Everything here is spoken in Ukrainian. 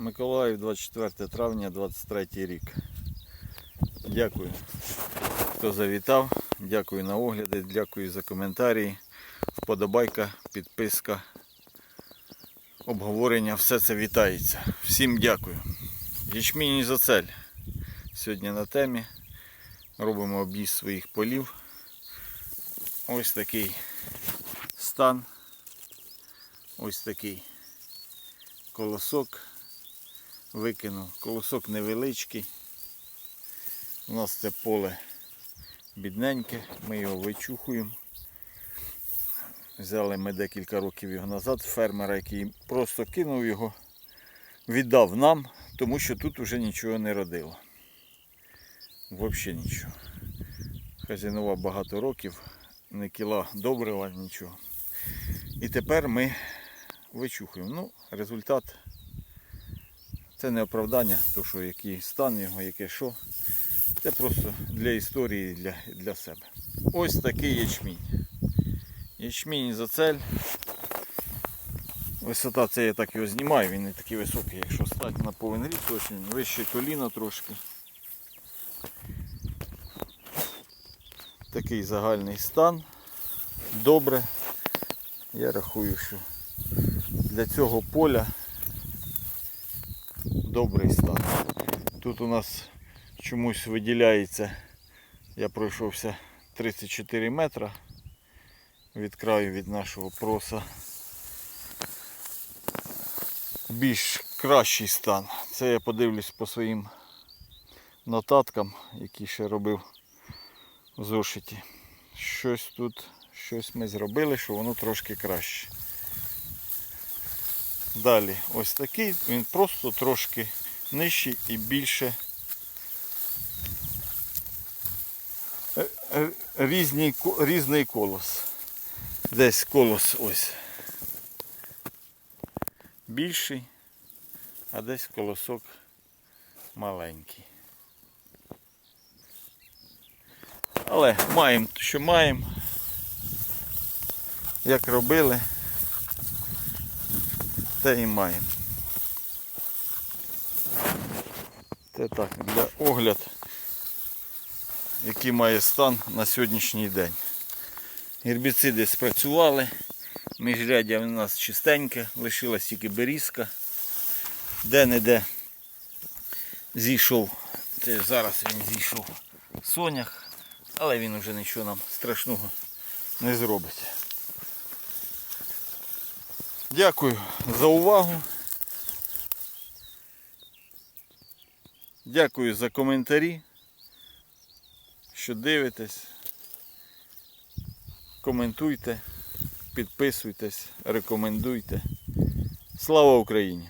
Миколаїв, 24 травня, 23 рік. Дякую, хто завітав. Дякую на огляди, дякую за коментарі. Вподобайка, підписка, обговорення. Все це вітається. Всім дякую. Ячмінь за цель. Сьогодні на темі. Робимо об'їзд своїх полів. Ось такий стан. Ось такий колосок викинув. Колосок невеличкий. У нас це поле бідненьке, ми його вичухуємо. Взяли ми декілька років його назад, фермера, який просто кинув його, віддав нам, тому що тут вже нічого не родило. Взагалі нічого. Хазяйнував багато років, не кіла добрива, нічого. І тепер ми вичухуємо. Ну, результат це не оправдання, то що який стан його, яке що. Це просто для історії, для, для себе. Ось такий ячмінь. Ячмінь за цель. Висота це я так його знімаю, він не такий високий, якщо стати на повен ось він вище коліна трошки. Такий загальний стан. Добре. Я рахую, що для цього поля добрий стан. Тут у нас чомусь виділяється, я пройшовся 34 метра від краю від нашого проса. Більш кращий стан. Це я подивлюсь по своїм нотаткам, які ще робив в зошиті. Щось тут, щось ми зробили, що воно трошки краще. Далі ось такий, він просто трошки нижчий і більше е, е, різний, різний колос. Десь колос ось більший, а десь колосок маленький. Але маємо, що маємо. Як робили, те і маємо. Це так, для огляд, який має стан на сьогоднішній день. Гербіциди спрацювали, міжряддя у нас чистеньке, лишилась тільки берізка. Де-не-де зійшов, це зараз він зійшов сонях, але він вже нічого нам страшного не зробить. Дякую за увагу. Дякую за коментарі, що дивитесь. Коментуйте, підписуйтесь, рекомендуйте. Слава Україні!